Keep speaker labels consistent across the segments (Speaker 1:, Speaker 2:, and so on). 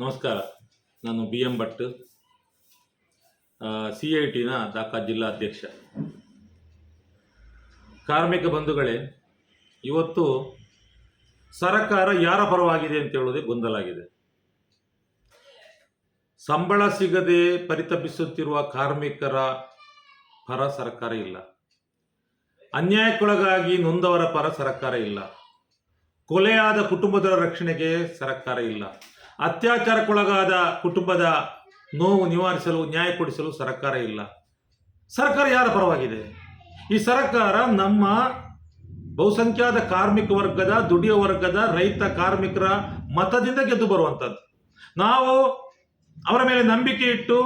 Speaker 1: ನಮಸ್ಕಾರ. ನಾನು B M Bhat. C I ಟಿನ ದಾಖಾ ಜಿಲ್ಲಾಧ್ಯಕ್ಷ ಕಾರ್ಮಿಕ ಬಂಧುಗಳೇ, ಇವತ್ತು ಸರಕಾರ ಯಾರ ಪರವಾಗಿದೆ ಅಂತ ಹೇಳೋದೇ ಗೊಂದಲಾಗಿದೆ. ಸಂಬಳ ಸಿಗದೆ ಪರಿತಪಿಸುತ್ತಿರುವ ಕಾರ್ಮಿಕರ ಪರ ಸರ್ಕಾರ ಇಲ್ಲ. ಅನ್ಯಾಯಕ್ಕೊಳಗಾಗಿ ನೊಂದವರ ಪರ ಸರ್ಕಾರ ಇಲ್ಲ. ಕೊಲೆಯಾದ ಕುಟುಂಬದ ರಕ್ಷಣೆಗೆ ಸರ್ಕಾರ ಇಲ್ಲ. ಅತ್ಯಾಚಾರಕ್ಕೊಳಗಾದ ಕುಟುಂಬದ ನೋವು ನಿವಾರಿಸಲು, ನ್ಯಾಯ ಕೊಡಿಸಲು ಸರ್ಕಾರ ಇಲ್ಲ. ಸರ್ಕಾರ ಯಾರ ಪರವಾಗಿದೆ? ಈ ಸರ್ಕಾರ ನಮ್ಮ ಬಹುಸಂಖ್ಯಾತ ಕಾರ್ಮಿಕ ವರ್ಗದ, ದುಡಿಯ ವರ್ಗದ ರೈತ ಕಾರ್ಮಿಕರ ಮತದಿಂದ ಗೆದ್ದು ಬರುವಂಥದ್ದು. ನಾವು ಅವರ ಮೇಲೆ ನಂಬಿಕೆ ಇಟ್ಟು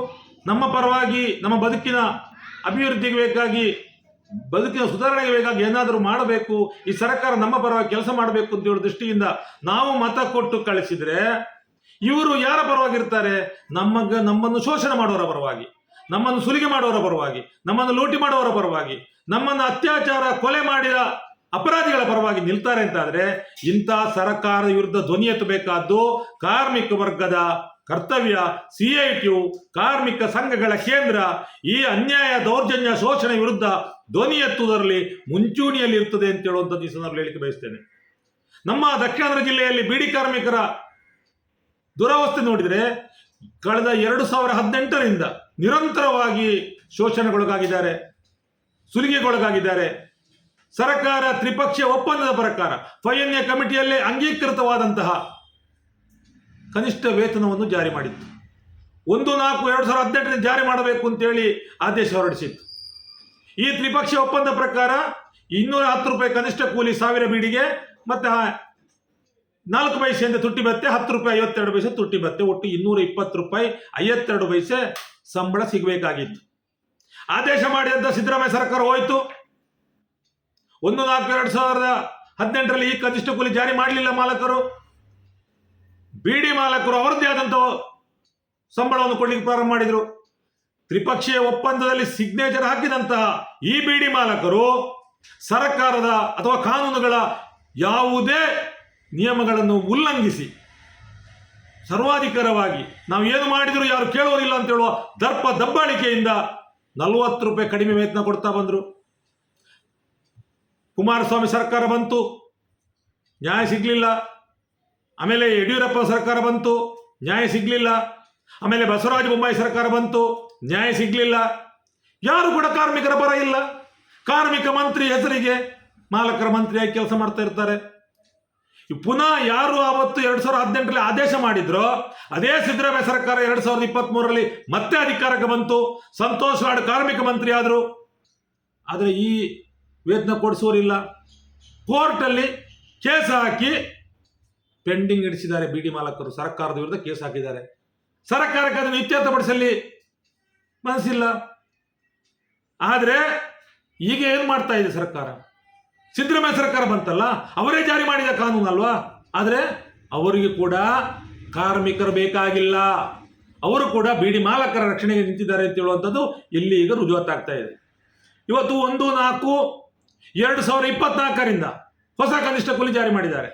Speaker 1: ನಮ್ಮ ಪರವಾಗಿ, ನಮ್ಮ ಬದುಕಿನ ಅಭಿವೃದ್ಧಿಗೆ ಬೇಕಾಗಿ, ಬದುಕಿನ ಸುಧಾರಣೆಗೆ ಬೇಕಾಗಿ ಏನಾದರೂ ಮಾಡಬೇಕು, ಈ ಸರ್ಕಾರ ನಮ್ಮ ಪರವಾಗಿ ಕೆಲಸ ಮಾಡಬೇಕು ಅಂತ ಹೇಳೋ ದೃಷ್ಟಿಯಿಂದ ನಾವು ಮತ ಕೊಟ್ಟು ಕಳಿಸಿದ್ರೆ ಇವರು ಯಾರ ಪರವಾಗಿರ್ತಾರೆ? ನಮ್ಮ ನಮ್ಮನ್ನು ಶೋಷಣೆ ಮಾಡುವವರ ಪರವಾಗಿ, ನಮ್ಮನ್ನು ಸುಲಿಗೆ ಮಾಡುವವರ ಪರವಾಗಿ, ನಮ್ಮನ್ನು ಲೂಟಿ ಮಾಡುವವರ ಪರವಾಗಿ, ನಮ್ಮನ್ನು ಅತ್ಯಾಚಾರ, ಕೊಲೆ ಮಾಡಿದ ಅಪರಾಧಿಗಳ ಪರವಾಗಿ ನಿಲ್ತಾರೆ ಅಂತಾದ್ರೆ, ಇಂಥ ಸರ್ಕಾರದ ವಿರುದ್ಧ ಧ್ವನಿ ಎತ್ತಬೇಕಾದ್ದು ಕಾರ್ಮಿಕ ವರ್ಗದ ಕರ್ತವ್ಯ, ಸಿ ಐ ಕಾರ್ಮಿಕ ಸಂಘಗಳ ಕೇಂದ್ರ, ಈ ಅನ್ಯಾಯ ದೌರ್ಜನ್ಯ ಶೋಷಣೆ ವಿರುದ್ಧ ಧ್ವನಿ ಎತ್ತುವುದರಲ್ಲಿ ಮುಂಚೂಣಿಯಲ್ಲಿ ಇರ್ತದೆ ಅಂತ ಹೇಳುವಂಥದ್ದು ಈ ಸಂದರ್ಭದಲ್ಲಿ ಹೇಳಿಕೆ ಬಯಸ್ತೇನೆ. ನಮ್ಮ ದಕ್ಷಿಣ ಜಿಲ್ಲೆಯಲ್ಲಿ ಬಿಡಿ ಕಾರ್ಮಿಕರ ದುರವಸ್ಥೆ ನೋಡಿದರೆ ಕಳೆದ ಎರಡು ಸಾವಿರ ಹದಿನೆಂಟರಿಂದ ನಿರಂತರವಾಗಿ ಶೋಷಣೆಗೊಳಗಾಗಿದ್ದಾರೆ, ಸುಲಿಗೆಗೊಳಗಾಗಿದ್ದಾರೆ. ಸರ್ಕಾರ ತ್ರಿಪಕ್ಷೀಯ ಒಪ್ಪಂದದ ಪ್ರಕಾರ ಫೈಎನ್ಎ ಕಮಿಟಿಯಲ್ಲೇ ಅಂಗೀಕೃತವಾದಂತಹ ಕನಿಷ್ಠ ವೇತನವನ್ನು ಜಾರಿ ಮಾಡಿತ್ತು. ಒಂದು ನಾಲ್ಕು ಎರಡು ಸಾವಿರದ ಹದಿನೆಂಟರಿಂದ ಜಾರಿ ಮಾಡಬೇಕು ಅಂತೇಳಿ ಆದೇಶ ಹೊರಡಿಸಿತ್ತು. ಈ ತ್ರಿಪಕ್ಷೀಯ ಒಪ್ಪಂದ ಪ್ರಕಾರ ಇನ್ನೂರ ಹತ್ತು ರೂಪಾಯಿ ಕನಿಷ್ಠ ಕೂಲಿ ಸಾವಿರ ಬೀಡಿಗೆ ಮತ್ತೆ ನಾಲ್ಕು ಪೈಸೆಯಿಂದ ತುಟ್ಟಿ ಬತ್ತೆ, ಹತ್ತು ರೂಪಾಯಿ, ಐವತ್ತೆರಡು ಪೈಸೆ ತುಟ್ಟಿ ಬತ್ತೆ. ಒಟ್ಟು ಇನ್ನೂರ ಇಪ್ಪತ್ತು ರೂಪಾಯಿ, ಐವತ್ತೆರಡು ಪೈಸೆ ಸಂಬಳ ಸಿಗಬೇಕಾಗಿತ್ತು. ಆದೇಶ ಮಾಡಿದಂತ ಸಿದ್ದರಾಮಯ್ಯ ಸರ್ಕಾರ ಹೋಯ್ತು. ಒಂದು ನಾಲ್ಕು ಎರಡು ಸಾವಿರದ ಹದಿನೆಂಟರಲ್ಲಿ ಈ ಕನಿಷ್ಠ ಕೂಲಿ ಜಾರಿ ಮಾಡಲಿಲ್ಲ ಮಾಲಕರು. ಬಿಡಿ ಮಾಲಕರು ಅವರದ್ದೇ ಆದಂಥ ಸಂಬಳವನ್ನು ಕೊಡ್ಲಿಕ್ಕೆ ಪ್ರಾರಂಭ ಮಾಡಿದ್ರು. ತ್ರಿಪಕ್ಷೀಯ ಒಪ್ಪಂದದಲ್ಲಿ ಸಿಗ್ನೇಚರ್ ಹಾಕಿದಂತಹ ಈ ಬಿಡಿ ಮಾಲಕರು ಸರ್ಕಾರದ ಅಥವಾ ಕಾನೂನುಗಳ ಯಾವುದೇ ನಿಯಮಗಳನ್ನು ಉಲ್ಲಂಘಿಸಿ, ಸರ್ವಾಧಿಕಾರವಾಗಿ, ನಾವು ಏನು ಮಾಡಿದರೂ ಯಾರು ಕೇಳೋರಿಲ್ಲ ಅಂತ ಹೇಳುವ ದರ್ಪ ದಬ್ಬಾಳಿಕೆಯಿಂದ ನಲವತ್ತು ರೂಪಾಯಿ ಕಡಿಮೆ ವೇತನ ಕೊಡ್ತಾ ಬಂದರು. ಕುಮಾರಸ್ವಾಮಿ ಸರ್ಕಾರ ಬಂತು, ನ್ಯಾಯ ಸಿಗಲಿಲ್ಲ. ಆಮೇಲೆ ಯಡಿಯೂರಪ್ಪ ಸರ್ಕಾರ ಬಂತು, ನ್ಯಾಯ ಸಿಗಲಿಲ್ಲ. ಆಮೇಲೆ ಬಸವರಾಜ ಬೊಮ್ಮಾಯಿ ಸರ್ಕಾರ ಬಂತು, ನ್ಯಾಯ ಸಿಗಲಿಲ್ಲ. ಯಾರು ಕೂಡ ಕಾರ್ಮಿಕರ ಪರ ಇಲ್ಲ. ಕಾರ್ಮಿಕ ಮಂತ್ರಿ ಹೆಸರಿಗೆ ಮಾಲಕರ ಮಂತ್ರಿಯಾಗಿ ಕೆಲಸ ಮಾಡ್ತಾ ಇರ್ತಾರೆ. ಪುನಃ ಯಾರು ಆವತ್ತು ಎರಡ್ ಸಾವಿರದ ಹದಿನೆಂಟರಲ್ಲಿ ಆದೇಶ ಮಾಡಿದ್ರು, ಅದೇ ಸಿದ್ದರಾಮಯ್ಯ ಸರ್ಕಾರ ಎರಡ್ ಸಾವಿರದ ಇಪ್ಪತ್ತ್ ಮತ್ತೆ ಅಧಿಕಾರಕ್ಕೆ ಬಂತು. ಸಂತೋಷ್ ಲಾಡ್ ಕಾರ್ಮಿಕ ಮಂತ್ರಿ ಆದರು ಆದರೆ ಈ ವೇತನ ಕೊಡಿಸೋರಿಲ್ಲ ಕೋರ್ಟಲ್ಲಿ ಕೇಸ್ ಹಾಕಿ ಪೆಂಡಿಂಗ್ ಇಡಿಸಿದ್ದಾರೆ ಬಿಡಿ ಮಾಲಕರು. ಸರ್ಕಾರದ ವಿರುದ್ಧ ಕೇಸ್ ಹಾಕಿದ್ದಾರೆ. ಸರ್ಕಾರಕ್ಕೆ ಅದನ್ನು ಇತ್ಯರ್ಥಪಡಿಸಲಿ ಮನಸ್ಸಿಲ್ಲ. ಆದರೆ ಈಗ ಏನು ಮಾಡ್ತಾ ಇದೆ ಸರ್ಕಾರ? ಸಿದ್ದರಾಮಯ್ಯ ಸರ್ಕಾರ ಬಂತಲ್ಲ, ಅವರೇ ಜಾರಿ ಮಾಡಿದ ಕಾನೂನು ಅಲ್ವಾ? ಆದರೆ ಅವರಿಗೆ ಕೂಡ ಕಾರ್ಮಿಕರು ಬೇಕಾಗಿಲ್ಲ. ಅವರು ಕೂಡ ಬಿಡಿ ಮಾಲಕರ ರಕ್ಷಣೆಗೆ ನಿಂತಿದ್ದಾರೆ ಅಂತ ಹೇಳುವಂಥದ್ದು ಇಲ್ಲಿ ಈಗ ರುಜುವಾತಾಗ್ತಾ ಇದೆ. ಇವತ್ತು ಒಂದು, ನಾಲ್ಕು, ಎರಡು ಸಾವಿರ ಇಪ್ಪತ್ನಾಲ್ಕರಿಂದ ಹೊಸ ಕನಿಷ್ಠ ಕೂಲಿ ಜಾರಿ ಮಾಡಿದ್ದಾರೆ.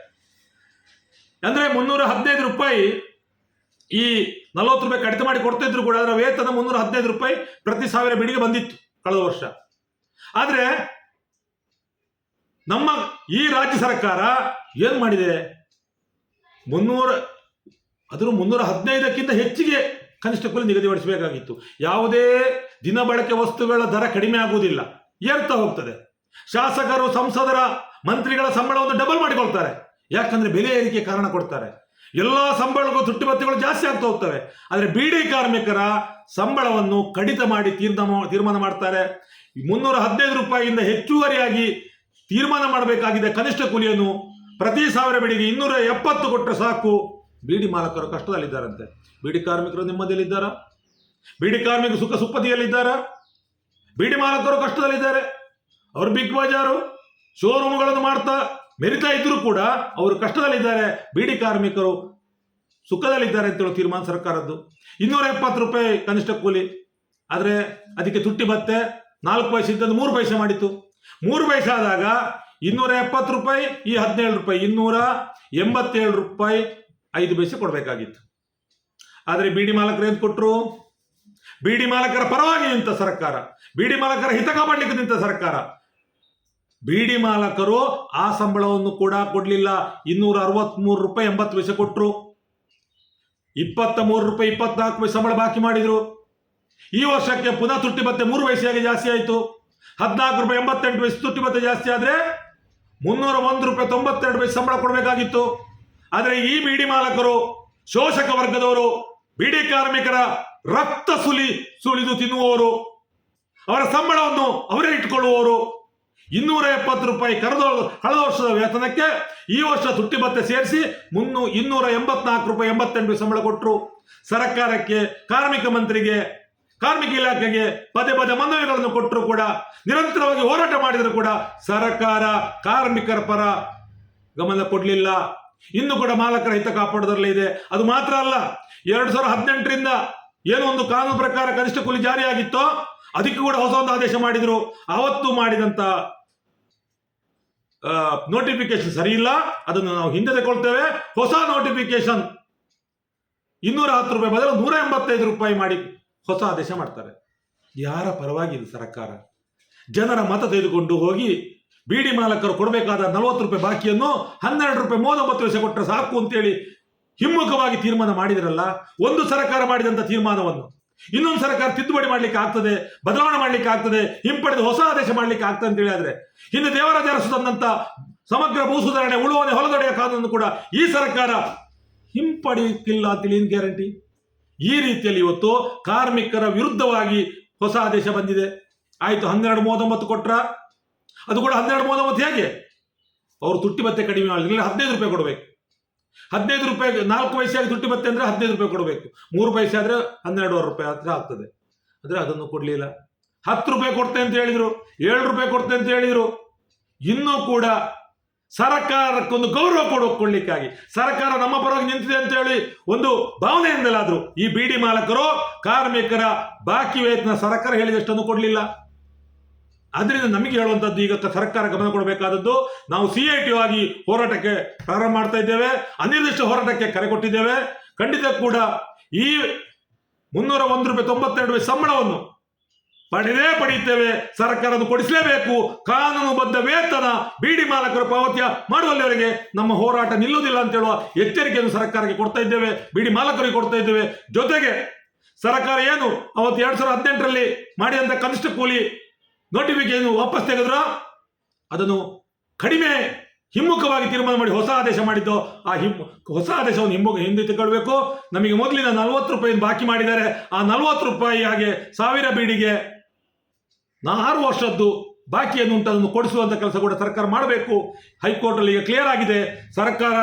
Speaker 1: ಅಂದರೆ ಮುನ್ನೂರ ಹದಿನೈದು ರೂಪಾಯಿ ಈ ನಲವತ್ತು ರೂಪಾಯಿ ಕಡಿತ ಮಾಡಿ ಕೊಡ್ತಿದ್ರು ಕೂಡ ಅದರ ವೇತನ ಮುನ್ನೂರ ಹದಿನೈದು ರೂಪಾಯಿ ಪ್ರತಿ ಸಾವಿರ ಬಿಡಿಗೆ ಬಂದಿತ್ತು ಕಳೆದ ವರ್ಷ. ಆದರೆ ನಮ್ಮ ಈ ರಾಜ್ಯ ಸರ್ಕಾರ ಏನು ಮಾಡಿದೆ? ಮುನ್ನೂರ, ಅದರ ಮುನ್ನೂರ ಹದಿನೈದಕ್ಕಿಂತ ಹೆಚ್ಚಿಗೆ ಕನಿಷ್ಠ ಕೂಲಿ ನಿಗದಿಪಡಿಸಬೇಕಾಗಿತ್ತು. ಯಾವುದೇ ದಿನ ಬಳಕೆ ವಸ್ತುಗಳ ದರ ಕಡಿಮೆ ಆಗುವುದಿಲ್ಲ. ಏರ್ತಾ ಹೋಗ್ತದೆ. ಶಾಸಕರು, ಸಂಸದರ, ಮಂತ್ರಿಗಳ ಸಂಬಳವನ್ನು ಡಬಲ್ ಮಾಡಿಕೊಳ್ತಾರೆ. ಯಾಕಂದ್ರೆ ಬೆಲೆ ಏರಿಕೆ ಕಾರಣ ಕೊಡ್ತಾರೆ. ಎಲ್ಲ ಸಂಬಳಗಳು ತುಟ್ಟಿ ಭತ್ಯೆಗಳು ಜಾಸ್ತಿ ಆಗ್ತಾ ಹೋಗ್ತವೆ. ಆದರೆ ಬಿಡಿ ಕಾರ್ಮಿಕರ ಸಂಬಳವನ್ನು ಕಡಿತ ಮಾಡಿ ತೀರ್ಮಾನ ತೀರ್ಮಾನ ಮಾಡ್ತಾರೆ. ಮುನ್ನೂರ ಹದಿನೈದು ರೂಪಾಯಿಯಿಂದ ಹೆಚ್ಚುವರಿಯಾಗಿ ತೀರ್ಮಾನ ಮಾಡಬೇಕಾಗಿದೆ ಕನಿಷ್ಠ ಕೂಲಿಯನ್ನು. ಪ್ರತಿ ಸಾವಿರ ಬಿಡಿಗೆ ಇನ್ನೂರ ಎಪ್ಪತ್ತು ಕೊಟ್ಟರೆ ಸಾಕು. ಬೀಡಿ ಮಾಲಕರು ಕಷ್ಟದಲ್ಲಿದ್ದಾರಂತೆ. ಬೀಡಿ ಕಾರ್ಮಿಕರು ನೆಮ್ಮದಿಯಲ್ಲಿದ್ದಾರಾ? ಬೀಡಿ ಕಾರ್ಮಿಕರು ಸುಖ ಸುಪ್ಪದಿಯಲ್ಲಿದ್ದಾರಾ ಬೀಡಿ ಮಾಲಕರು ಕಷ್ಟದಲ್ಲಿದ್ದಾರೆ. ಅವರು ಬಿಗ್ ಬಜಾರು ಶೋರೂಮ್ಗಳನ್ನು ಮಾಡ್ತಾ ಮೆರಿತಾ ಇದ್ರೂ ಕೂಡ ಅವರು ಕಷ್ಟದಲ್ಲಿದ್ದಾರೆ. ಬೀಡಿ ಕಾರ್ಮಿಕರು ಸುಖದಲ್ಲಿದ್ದಾರೆ ಅಂತೇಳೋ ತೀರ್ಮಾನ ಸರ್ಕಾರದ್ದು. ಇನ್ನೂರ ಎಪ್ಪತ್ತು ರೂಪಾಯಿ ಕನಿಷ್ಠ ಕೂಲಿ. ಆದರೆ ಅದಕ್ಕೆ ತುಟ್ಟಿ ಭತ್ತೆ ನಾಲ್ಕು ಪೈಸೆ ಇದ್ದದ್ದು ಮೂರು ಪೈಸೆ ಮಾಡಿತ್ತು. ಮೂರು ವಯಸ್ಸಾದಾಗ ಇನ್ನೂರ ಎಪ್ಪತ್ತು ರೂಪಾಯಿ, ಈ ಹದಿನೇಳು ರೂಪಾಯಿ ಇನ್ನೂರ ಎಂಬತ್ತೇಳು ರೂಪಾಯಿ ಐದು ಪೈಸೆ ಕೊಡಬೇಕಾಗಿತ್ತು. ಆದರೆ ಬಿಡಿ ಮಾಲಕರು ಏನು ಕೊಟ್ಟರು ಬಿಡಿ ಮಾಲಕರ ಪರವಾಗಿ ನಿಂತ ಸರ್ಕಾರ, ಬಿಡಿ ಮಾಲಕರ ಹಿತ ಕಾಪಾಡಲಿಕ್ಕೆ ನಿಂತ ಸರ್ಕಾರ. ಬಿಡಿ ಮಾಲಕರು ಆ ಸಂಬಳವನ್ನು ಕೂಡ ಕೊಡಲಿಲ್ಲ. ಇನ್ನೂರ ಅರವತ್ಮೂರು ರೂಪಾಯಿ ಎಂಬತ್ತು ಪೈಸೆ ಕೊಟ್ಟರು ಇಪ್ಪತ್ತ ಮೂರು ರೂಪಾಯಿ, ಇಪ್ಪತ್ನಾಲ್ಕು ಪೈಸೆ ಸಂಬಳ ಬಾಕಿ ಮಾಡಿದರು. ಈ ವರ್ಷಕ್ಕೆ ಪುನಃ ತುಟ್ಟಿ ಮತ್ತೆ ಮೂರು ಪೈಸೆಯಾಗಿ ಜಾಸ್ತಿ ಆಯಿತು. ಹದಿನಾಲ್ಕು ರೂಪಾಯಿ ಎಂಬತ್ತೆಂಟು ಪೈಸೆ ತುಟ್ಟಿ ಮತ್ತೆ ಜಾಸ್ತಿ ಆದರೆ ಮುನ್ನೂರ, ಒಂದು ರೂಪಾಯಿ ತೊಂಬತ್ತೆರಡು ಪೈಸೆ ಸಂಬಳ ಕೊಡಬೇಕಾಗಿತ್ತು. ಆದರೆ ಈ ಬೀಡಿ ಮಾಲಕರು, ಶೋಷಕ ವರ್ಗದವರು, ಬೀಡಿ ಕಾರ್ಮಿಕರ ರಕ್ತ ಸುಲಿ ಸುಳಿದು ತಿನ್ನುವವರು, ಅವರ ಸಂಬಳವನ್ನು ಅವರೇ ಇಟ್ಕೊಳ್ಳುವವರು ಇನ್ನೂರ ಎಪ್ಪತ್ತು ರೂಪಾಯಿ ಕರೆದ ಕಳೆದ ವರ್ಷದ ವೇತನಕ್ಕೆ ಈ ವರ್ಷ ತುಟ್ಟಿ ಭತ್ತೆ ಸೇರಿಸಿ ಮುನ್ನೂ ಇನ್ನೂರ ಎಂಬತ್ನಾಲ್ಕು ರೂಪಾಯಿ ಎಂಬತ್ತೆಂಟು ಸಂಬಳ ಕೊಟ್ಟರು ಸರ್ಕಾರಕ್ಕೆ, ಕಾರ್ಮಿಕ ಮಂತ್ರಿಗೆ ಕಾರ್ಮಿಕ ಇಲಾಖೆಗೆ ಪದೇ ಪದೇ ಮನವಿಗಳನ್ನು ಕೊಟ್ಟರು ಕೂಡ, ನಿರಂತರವಾಗಿ ಹೋರಾಟ ಮಾಡಿದರೂ ಕೂಡ ಸರ್ಕಾರ ಕಾರ್ಮಿಕರ ಪರ ಗಮನ ಕೊಡಲಿಲ್ಲ. ಇನ್ನು ಕೂಡ ಮಾಲಕರ ಹಿತ ಕಾಪಾಡೋದ್ರಲ್ಲೇ ಇದೆ. ಅದು ಮಾತ್ರ ಅಲ್ಲ, ಎರಡು ಸಾವಿರದ ಹದಿನೆಂಟರಿಂದ ಏನೋ ಒಂದು ಕಾನೂನು ಪ್ರಕಾರ ಕನಿಷ್ಠ ಕೂಲಿ ಜಾರಿಯಾಗಿತ್ತೋ, ಅದಕ್ಕೆ ಕೂಡ ಹೊಸ ಒಂದು ಆದೇಶ ಮಾಡಿದ್ರು. ಅವತ್ತು ಮಾಡಿದಂತ ನೋಟಿಫಿಕೇಶನ್ ಸರಿ ಇಲ್ಲ. ಅದನ್ನು ನಾವು ಹಿಂದೆ ತಗೊಳ್ತೇವೆ ಹೊಸ ನೋಟಿಫಿಕೇಶನ್ ಇನ್ನೂರ ಹತ್ತು ರೂಪಾಯಿ ಬದಲು ನೂರ ಎಂಬತ್ತೈದು ರೂಪಾಯಿ ಮಾಡಿ ಹೊಸ ಆದೇಶ ಮಾಡ್ತಾರೆ. ಯಾರ ಪರವಾಗಿ ಇದು ಸರ್ಕಾರ. ಜನರ ಮತ ತೆಗೆದುಕೊಂಡು ಹೋಗಿ ಬೀಡಿ ಮಾಲಕರು ಕೊಡಬೇಕಾದ ನಲವತ್ತು ರೂಪಾಯಿ ಬಾಕಿಯನ್ನು ಹನ್ನೆರಡು ರೂಪಾಯಿ ಮೂವತ್ತೊಂಬತ್ತು ವರ್ಷ ಕೊಟ್ಟರೆ ಸಾಕು ಅಂತೇಳಿ ಹಿಮ್ಮುಖವಾಗಿ ತೀರ್ಮಾನ ಮಾಡಿದಿರಲ್ಲ, ಒಂದು ಸರ್ಕಾರ ಮಾಡಿದಂಥ ತೀರ್ಮಾನವನ್ನು. ಇನ್ನೊಂದು ಸರ್ಕಾರ ತಿದ್ದುಪಡಿ ಮಾಡ್ಲಿಕ್ಕೆ ಆಗ್ತದೆ, ಬದಲಾವಣೆ ಮಾಡ್ಲಿಕ್ಕೆ ಆಗ್ತದೆ, ಹಿಂಪಡೆದು ಹೊಸ ಆದೇಶ ಮಾಡ್ಲಿಕ್ಕೆ ಆಗ್ತದೆ ಅಂತ ಆದರೆ, ಇನ್ನು ದೇವರಾಜ ಅರಸು ತಂದಂತ ಸಮಗ್ರ ಭೂ ಸುಧಾರಣೆ ಉಳುವನೆ ಹೊಲದೊಡೆಯ ಕಾನೂನು ಕೂಡ ಈ ಸರ್ಕಾರ ಹಿಂಪಡೆಯುತ್ತಿಲ್ಲ ಅಂತೇಳಿ ಏನು ಗ್ಯಾರಂಟಿ ಈ ರೀತಿಯಲ್ಲಿ ಇವತ್ತು ಕಾರ್ಮಿಕರ ವಿರುದ್ಧವಾಗಿ ಹೊಸ ಆದೇಶ ಬಂದಿದೆ. ಆಯಿತು, ಹನ್ನೆರಡು ಮೂವತ್ತೊಂಬತ್ತು ಕೊಟ್ರ? ಅದು ಕೂಡ ಹನ್ನೆರಡು ಮೂವತ್ತೊಂಬತ್ತು ಹೇಗೆ? ಅವರು ತುಟ್ಟಿ ಭತ್ತೆ ಕಡಿಮೆ ಮಾಡಿದ್ರೆ ಹದಿನೈದು ರೂಪಾಯಿ ಕೊಡಬೇಕು. ಹದಿನೈದು ರೂಪಾಯಿ, ನಾಲ್ಕು ಪೈಸೆಯಾಗಿ ತುಟ್ಟಿ ಭತ್ತೆ ಅಂದ್ರೆ ಹದಿನೈದು ರೂಪಾಯಿ ಕೊಡಬೇಕು. ಮೂರು ಪೈಸೆ ಆದ್ರೆ ಹನ್ನೆರಡುವರೆ ರೂಪಾಯಿ ಹತ್ರ ಆಗ್ತದೆ. ಆದರೆ ಅದನ್ನು ಕೊಡಲಿಲ್ಲ. ಹತ್ತು ರೂಪಾಯಿ ಕೊಡ್ತೆ ಅಂತ ಹೇಳಿದರು. ಏಳು ರೂಪಾಯಿ ಕೊಡ್ತೆ ಅಂತ ಹೇಳಿದರು. ಇನ್ನೂ ಕೂಡ ಸರ್ಕಾರಕ್ಕೊಂದು ಗೌರವ ಕೊಡೋ ಕೊಡ್ಲಿಕ್ಕಾಗಿ ಸರ್ಕಾರ ನಮ್ಮ ಪರವಾಗಿ ನಿಂತಿದೆ ಅಂತ ಹೇಳಿ ಒಂದು ಭಾವನೆಯಿಂದಲಾದರೂ ಈ ಬಿಡಿ ಮಾಲಕರು ಕಾರ್ಮಿಕರ ಬಾಕಿ ವೇತನ ಸರ್ಕಾರ ಹೇಳಿದಷ್ಟನ್ನು ಕೊಡಲಿಲ್ಲ. ಅದರಿಂದ ನಮಗೆ ಹೇಳುವಂಥದ್ದು ಈಗ ಸರ್ಕಾರ ಗಮನ ಕೊಡಬೇಕಾದದ್ದು ನಾವು ಸಿ ಐ ಟಿ ಆಗಿ ಹೋರಾಟಕ್ಕೆ ಪ್ರಾರಂಭ ಮಾಡ್ತಾ ಇದ್ದೇವೆ, ಅನಿರ್ದಿಷ್ಟ ಹೋರಾಟಕ್ಕೆ ಕರೆ ಕೊಟ್ಟಿದ್ದೇವೆ. ಖಂಡಿತ ಕೂಡ ಈ ಮುನ್ನೂರ ಒಂದು ರೂಪಾಯಿ ತೊಂಬತ್ತೆರಡು ರೂಪಾಯಿ ಸಂಬಳವನ್ನು ಪಡೆದೇ ಪಡೆಯುತ್ತೇವೆ. ಸರ್ಕಾರದ ಕೊಡಿಸಲೇಬೇಕು. ಕಾನೂನುಬದ್ಧ ವೇತನ ಬೀಡಿ ಮಾಲಕರು ಪಾವತಿಯ ಮಾಡುವಲ್ಲಿವರೆಗೆ ನಮ್ಮ ಹೋರಾಟ ನಿಲ್ಲುವುದಿಲ್ಲ ಅಂತ ಹೇಳುವ ಎಚ್ಚರಿಕೆಯನ್ನು ಸರ್ಕಾರಕ್ಕೆ ಕೊಡ್ತಾ ಇದ್ದೇವೆ, ಬೀಡಿ ಮಾಲಕರಿಗೆ ಕೊಡ್ತಾ ಇದ್ದೇವೆ. ಜೊತೆಗೆ ಸರ್ಕಾರ ಏನು ಅವತ್ತು ಎರಡ್ ಸಾವಿರದ ಹದಿನೆಂಟರಲ್ಲಿ ಮಾಡಿದಂಥ ಕನಿಷ್ಠ ಕೂಲಿ ನೋಟಿಫಿಕೇಶನ್ ವಾಪಸ್ ತೆಗೆದ್ರ? ಅದನ್ನು ಕಡಿಮೆ ಹಿಮ್ಮುಖವಾಗಿ ತೀರ್ಮಾನ ಮಾಡಿ ಹೊಸ ಆದೇಶ ಮಾಡಿದ್ದು. ಆ ಹಿಮ್, ಹೊಸ ಆದೇಶವನ್ನು ಹಿಮ್ಮುಖ ಹಿಂದೆ ತಗೊಳ್ಬೇಕು ನಮಗೆ ಮೊದಲಿನ ನಲವತ್ತು ರೂಪಾಯಿ ಬಾಕಿ ಮಾಡಿದ್ದಾರೆ. ಆ ನಲವತ್ತು ರೂಪಾಯಿ ಹಾಗೆ ಸಾವಿರ ಬೀಡಿಗೆ ನಾ ಆರು ವರ್ಷದ್ದು ಬಾಕಿಯನ್ನು ಉಂಟು ಅದನ್ನು ಕೊಡಿಸುವಂಥ ಕೆಲಸ ಕೂಡ ಸರ್ಕಾರ ಮಾಡಬೇಕು. ಹೈಕೋರ್ಟಲ್ಲಿ ಈಗ ಕ್ಲಿಯರ್ ಆಗಿದೆ. ಸರ್ಕಾರ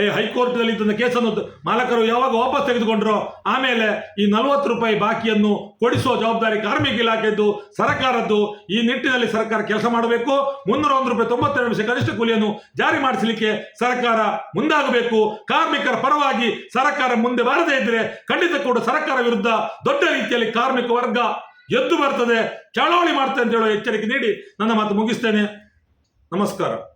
Speaker 1: ಏ, ಹೈಕೋರ್ಟ್ನಲ್ಲಿ ಇದ್ದ ಕೇಸನ್ನು ಮಾಲಕರು ಯಾವಾಗ ವಾಪಸ್ ತೆಗೆದುಕೊಂಡ್ರೋ ಆಮೇಲೆ ಈ ನಲವತ್ತು ರೂಪಾಯಿ ಬಾಕಿಯನ್ನು ಕೊಡಿಸುವ ಜವಾಬ್ದಾರಿ ಕಾರ್ಮಿಕ ಇಲಾಖೆದ್ದು ಸರ್ಕಾರದ್ದು. ಈ ನಿಟ್ಟಿನಲ್ಲಿ ಸರ್ಕಾರ ಕೆಲಸ ಮಾಡಬೇಕು. ಮುನ್ನೂರ ಒಂದು ರೂಪಾಯಿ ತೊಂಬತ್ತೆರಡು ನಿಮಿಷ ಕನಿಷ್ಠ ಕೂಲಿಯನ್ನು ಜಾರಿ ಮಾಡಿಸಲಿಕ್ಕೆ ಸರ್ಕಾರ ಮುಂದಾಗಬೇಕು. ಕಾರ್ಮಿಕರ ಪರವಾಗಿ ಸರ್ಕಾರ ಮುಂದೆ ಬಾರದೇ ಇದ್ದರೆ ಖಂಡಿತ ಕೂಡ ಸರ್ಕಾರ ವಿರುದ್ಧ ದೊಡ್ಡ ರೀತಿಯಲ್ಲಿ ಕಾರ್ಮಿಕ ವರ್ಗ ಎದ್ದು ಬರ್ತದೆ ಚಳವಳಿ ಮಾಡ್ತೇನೆ ಅಂತ ಹೇಳುವ ಎಚ್ಚರಿಕೆ ನೀಡಿ. ನನ್ನ ಮಾತು ಮುಗಿಸ್ತೇನೆ. ನಮಸ್ಕಾರ.